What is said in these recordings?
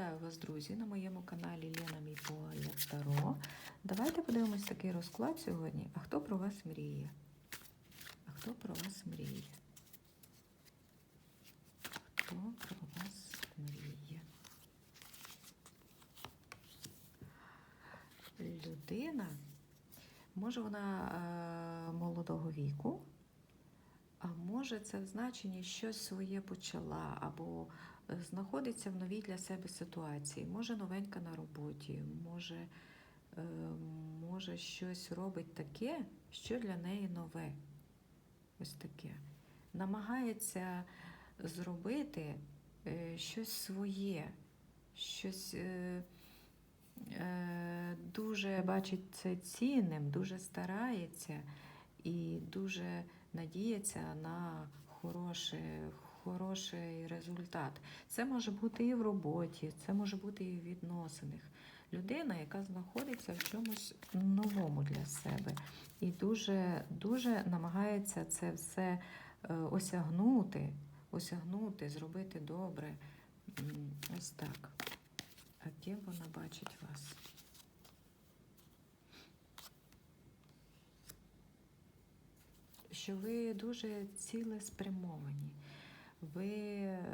Вітаю вас, друзі, на моєму каналі Лена Мій Погляд Таро. Давайте подивимось такий розклад сьогодні. А хто про вас мріє? А хто про вас мріє? Хто про вас мріє? Людина, може вона е, молодого віку, а може це в значенні щось своє почала, або знаходиться в новій для себе ситуації. Може новенька на роботі, може, е, може щось робить таке, що для неї нове. Ось таке. Намагається зробити е, щось своє, щось е, дуже бачить це цінним, дуже старається і дуже надіється на хороший, хороший результат. Це може бути і в роботі, це може бути і в відносинах. Людина, яка знаходиться в чомусь новому для себе, і дуже, дуже намагається це все е, осягнути, осягнути, зробити добре. Ось так. А ким вона бачить вас? що ви дуже цілеспрямовані, ви е,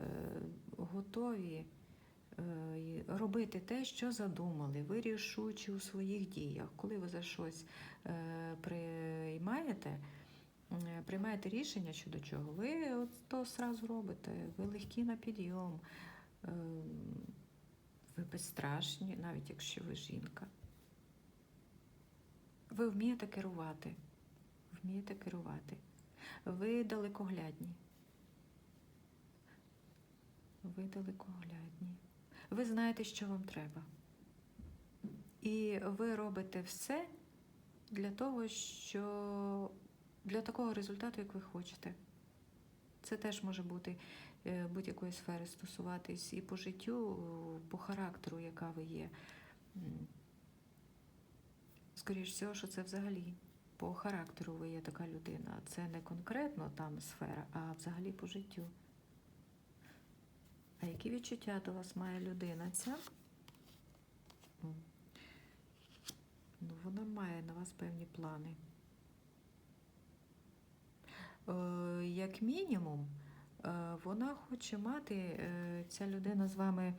готові е, робити те, що задумали, ви рішучі у своїх діях. Коли ви за щось е, приймаєте, приймаєте рішення щодо чого, ви то сразу робите, ви легкі на підйом, ви безстрашні, навіть якщо ви жінка. Ви вмієте керувати вмієте керувати. Ви далекоглядні. Ви далекоглядні. Ви знаєте, що вам треба. І ви робите все для того, що для такого результату, як ви хочете. Це теж може бути е, будь-якої сфери стосуватись і по життю, по характеру, яка ви є. М. Скоріш всього, що це взагалі по характеру ви є така людина. Це не конкретно там сфера, а взагалі по життю. А які відчуття до вас має людина ця? Ну, вона має на вас певні плани. Е, Як мінімум, е, вона хоче мати, е, ця людина з вами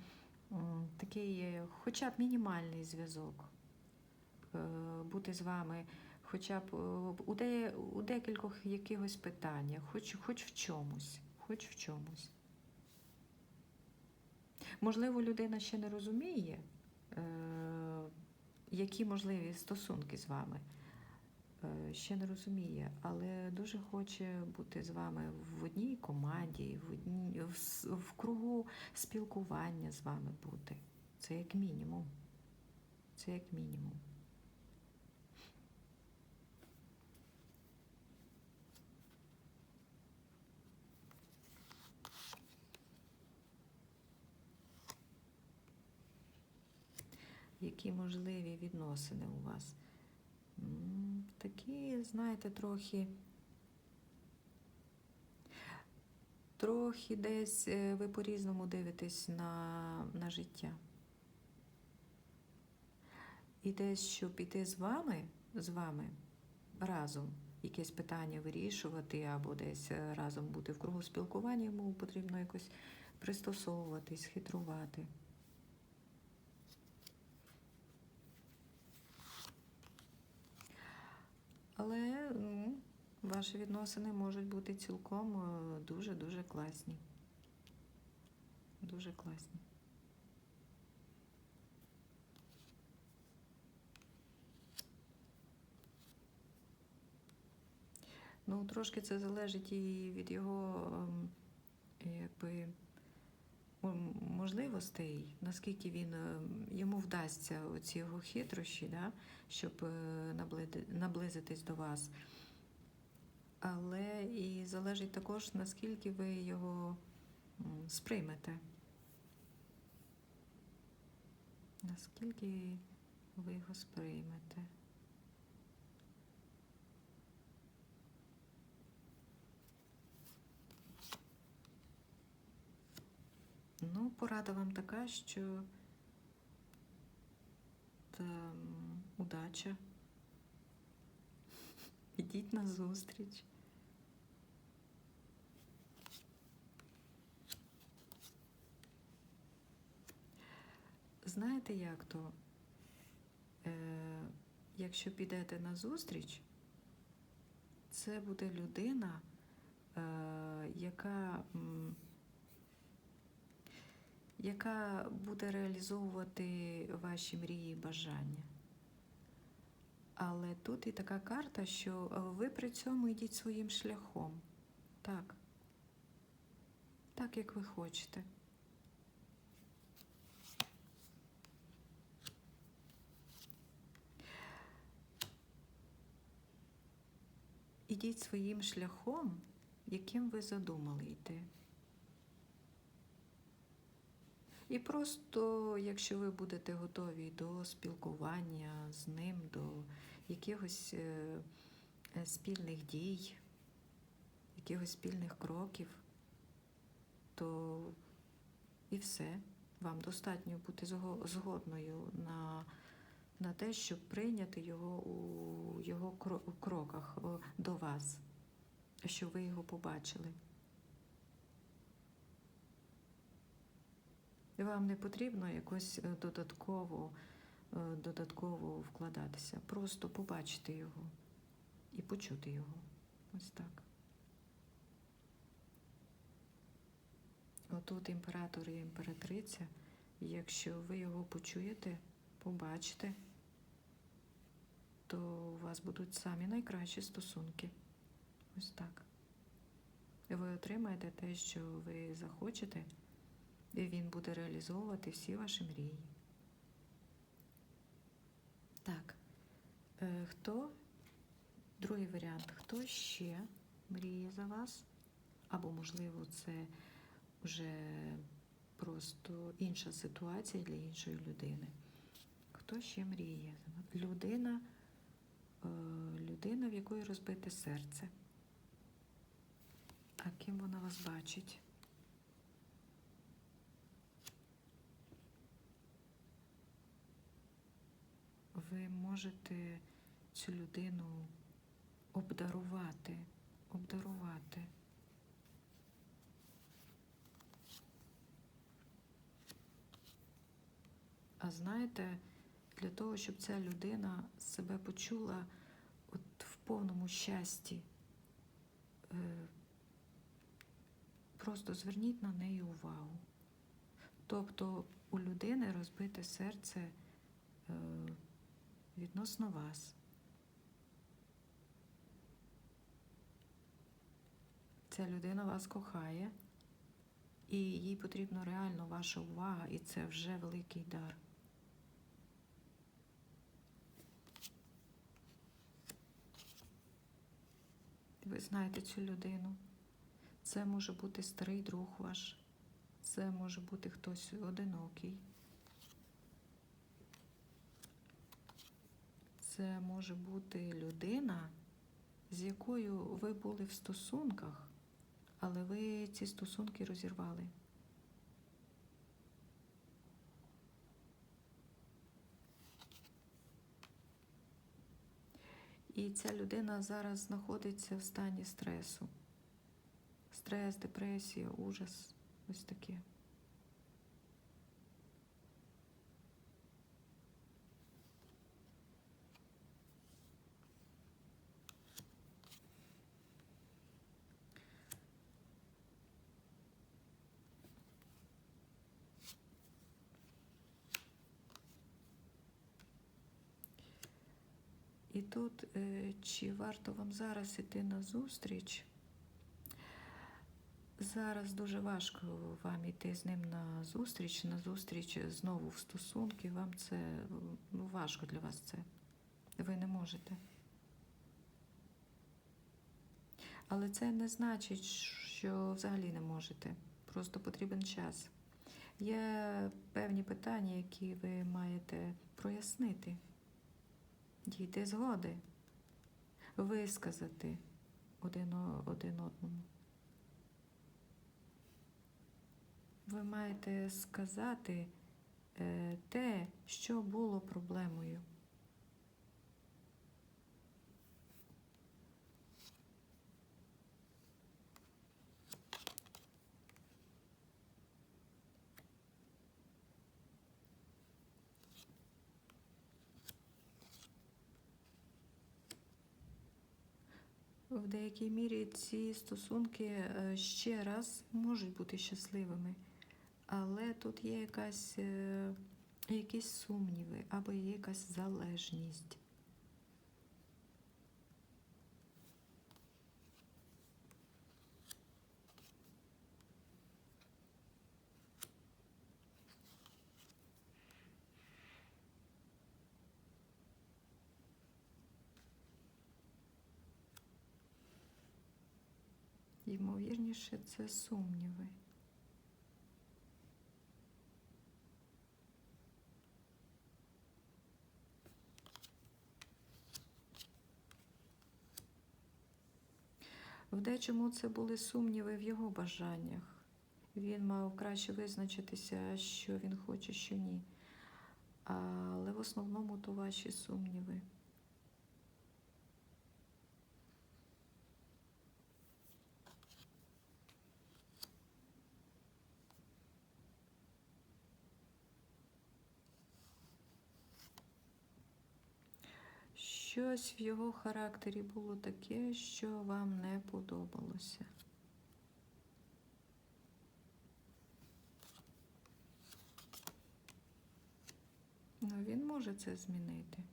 м, такий, е, хоча б мінімальний зв'язок, Е, бути з вами хоча б е, у, у декількох якихось питаннях, хоч, хоч в чомусь, хоч в чомусь. Можливо, людина ще не розуміє, е, які можливі стосунки з вами. Е, Ще не розуміє, але дуже хоче бути з вами в одній команді, в, одній, в, в кругу спілкування з вами бути. Це як мінімум. Це як мінімум. Які можливі відносини у вас? Такі, знаєте, трохи. Трохи десь е, ви по-різному дивитесь на, на життя. І десь, щоб піти з вами, з вами разом якесь питання вирішувати, або десь е, разом бути в кругу спілкування, йому потрібно якось пристосовуватись, хитрувати. Але ну, ваші відносини можуть бути цілком е, дуже-дуже класні. Дуже класні. Ну, трошки це залежить і від його ем, якби, можливостей, наскільки він ем, йому вдасться оці його хитрощі, да, щоб е, наблизитись до вас. Але і залежить також, наскільки ви його сприймете. Наскільки ви його сприймете. Ну, порада вам така, що ем, удача. Ідіть на зустріч. Знаєте, як то? Е, якщо підете на зустріч, це буде людина, е, яка, м, яка буде реалізовувати ваші мрії і бажання. Але тут і така карта, що е, ви при цьому йдіть своїм шляхом. Так. Так, як ви хочете. Ідіть своїм шляхом, яким ви задумали йти. І просто, якщо ви будете готові до спілкування з ним, до якихось е, е, спільних дій, якихось спільних кроків, то і все. Вам достатньо бути зго- згодною на, на те, щоб прийняти його у його кроках до вас, щоб ви його побачили. Вам не потрібно якось е, додатково, е, додатково вкладатися. Просто побачити його і почути його. Ось так. Отут імператор і імператриця. Якщо ви його почуєте, побачите, то у вас будуть самі найкращі стосунки. Ось так. Ви отримаєте те, що ви захочете, і він буде реалізовувати всі ваші мрії. Так. Е, Хто? Другий варіант. Хто ще мріє за вас? Або, можливо, це вже просто інша ситуація для іншої людини. Хто ще мріє? Людина, е, людина, в якої розбите серце. А ким вона вас бачить? Ви можете цю людину обдарувати, обдарувати. А знаєте, для того, щоб ця людина себе почула от в повному щасті, е, просто зверніть на неї увагу. Тобто у людини розбите серце е, відносно вас. Ця людина вас кохає, і їй потрібна реально ваша увага, і це вже великий дар. Ви знаєте цю людину. Це може бути старий друг ваш, це може бути хтось одинокий. Це може бути людина, з якою ви були в стосунках, але ви ці стосунки розірвали. І ця людина зараз знаходиться в стані стресу. Стрес, депресія, ужас. Ось таке. І тут, е, чи варто вам зараз іти на зустріч? Зараз дуже важко вам іти з ним на зустріч, на зустріч знову в стосунки. Вам це ну, важко для вас це. Ви не можете. Але це не значить, що взагалі не можете. Просто потрібен час. Є певні питання, які ви маєте прояснити дійти згоди, висказати один, один одному. Ви маєте сказати е, те, що було проблемою. В деякій мірі ці стосунки е, ще раз можуть бути щасливими, але тут є якась, е, якісь сумніви або є якась залежність. Ймовірніше, це сумніви. В дечому це були сумніви в його бажаннях. Він мав краще визначитися, що він хоче, що ні. Але в основному то ваші сумніви. Щось в його характері було таке, що вам не подобалося. Ну, він може це змінити.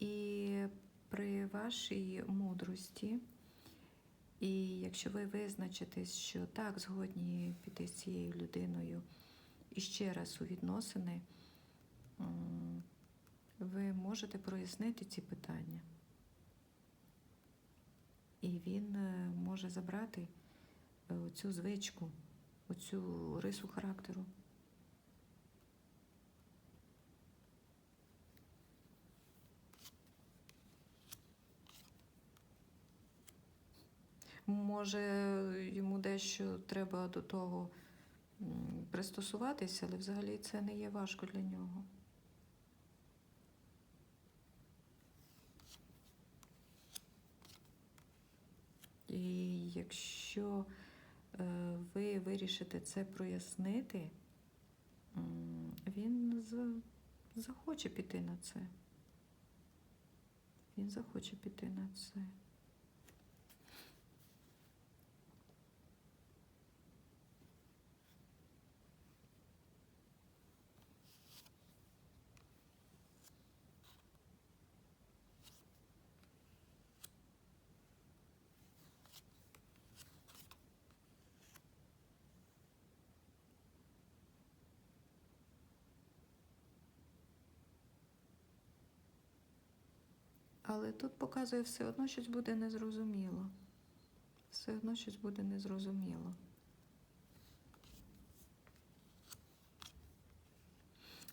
І при вашій мудрості, і якщо ви визначитесь, що так згодні піти з цією людиною і ще раз у відносини, ви можете прояснити ці питання. І він е, може забрати е, цю звичку, оцю рису характеру. Може, йому дещо треба до того пристосуватися, але взагалі це не є важко для нього. І якщо е, ви вирішите це прояснити, він захоче піти на це. Він захоче піти на це. Але тут показує все одно щось буде незрозуміло. Все одно щось буде незрозуміло.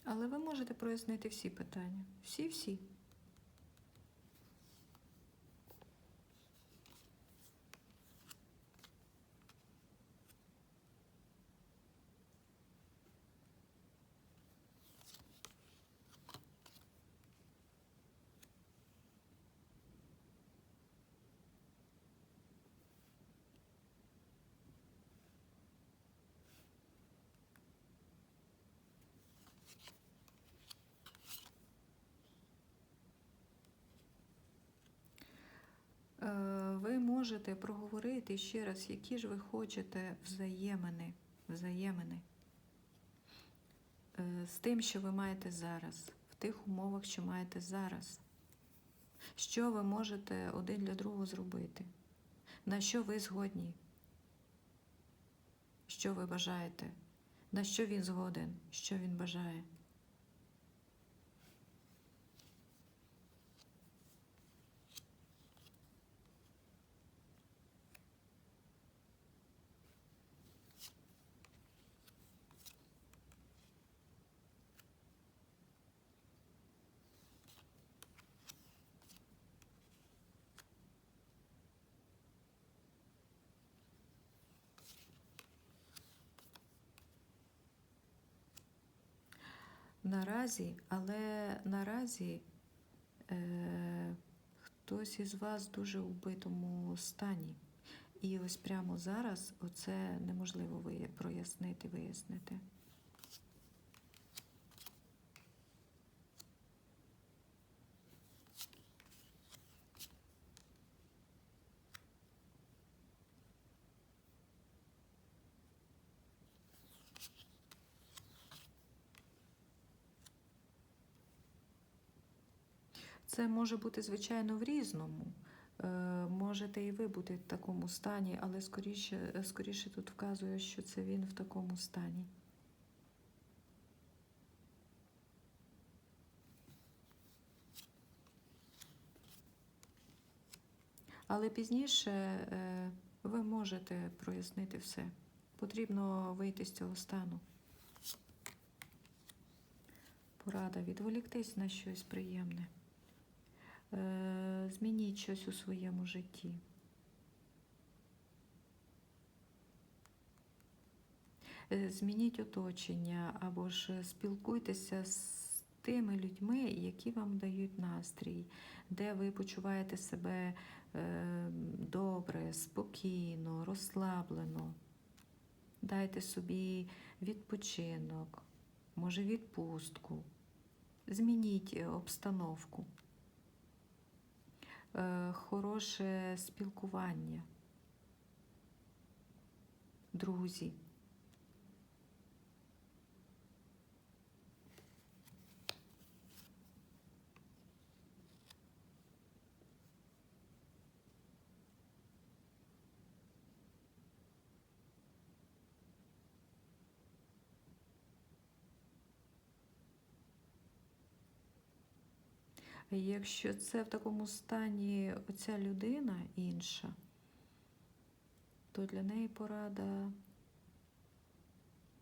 Але ви можете прояснити всі питання. Всі-всі. Е, Ви можете проговорити ще раз, які ж ви хочете взаємини, взаємини е, з тим, що ви маєте зараз, в тих умовах, що маєте зараз. Що ви можете один для другого зробити? На що ви згодні? Що ви бажаєте? На що він згоден? Що він бажає? Наразі, але наразі е, хтось із вас дуже у вбитому стані. І ось прямо зараз оце неможливо прояснити, вияснити. Це може бути, звичайно, в різному. Е, Можете і ви бути в такому стані, але скоріше, скоріше тут вказує, що це він в такому стані. Але пізніше е, ви можете прояснити все. Потрібно вийти з цього стану. Порада відволіктись на щось приємне. Е, Змініть щось у своєму житті. Е, Змініть оточення або ж спілкуйтеся з тими людьми, які вам дають настрій, де ви почуваєте себе е, добре, спокійно, розслаблено. Дайте собі відпочинок, може відпустку. Змініть обстановку хороше спілкування, друзі. Якщо це в такому стані оця людина інша, то для неї порада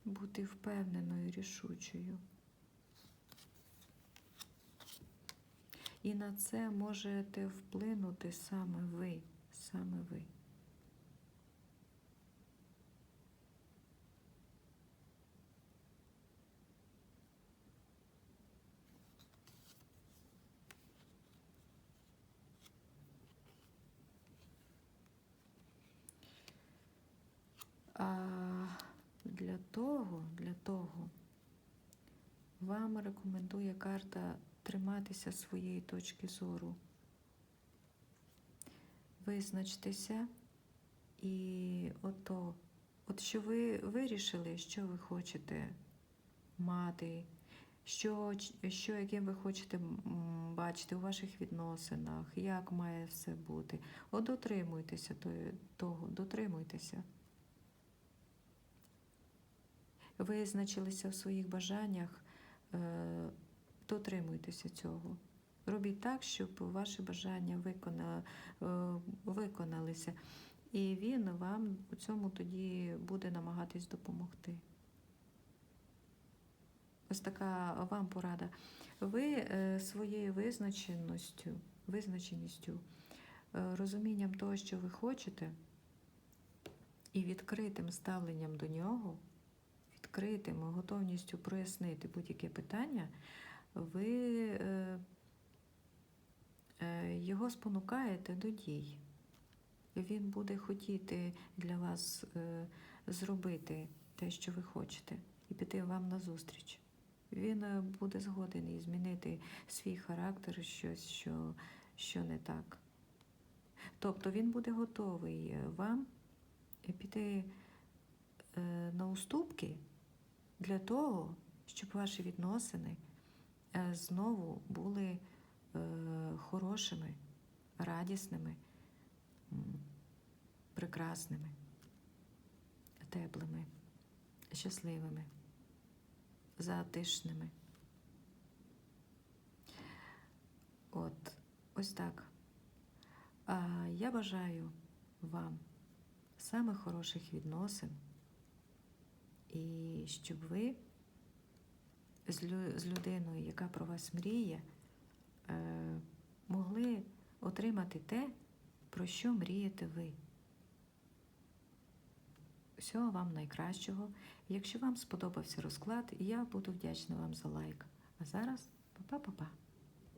бути впевненою, рішучою. І на це можете вплинути саме ви, саме ви. А для того, для того вам рекомендує карта триматися своєї точки зору. Визначтеся і ото, от що ви вирішили, що ви хочете мати, що, що яким ви хочете бачити у ваших відносинах, як має все бути. От дотримуйтеся того, дотримуйтеся. Визначилися в своїх бажаннях, е, дотримуйтеся цього. Робіть так, щоб ваші бажання е, виконалися. І він вам у цьому тоді буде намагатись допомогти. Ось така вам порада. Ви е, своєю визначеністю, визначеністю, е, розумінням того, що ви хочете, і відкритим ставленням до нього, відкритим готовністю прояснити будь-яке питання, ви е, е, його спонукаєте до дій. Він буде хотіти для вас е, зробити те, що ви хочете, і піти вам назустріч. Він буде згоден і змінити свій характер, щось, що, що не так. Тобто він буде готовий вам піти на уступки для того, щоб ваші відносини е, знову були е, хорошими, радісними, прекрасними, теплими, щасливими, затишними. От, ось так. А я бажаю вам самих хороших відносин, і щоб ви з людиною, яка про вас мріє, е, могли отримати те, про що мрієте ви. Всього вам найкращого. Якщо вам сподобався розклад, я буду вдячна вам за лайк. А зараз па-па-па-па.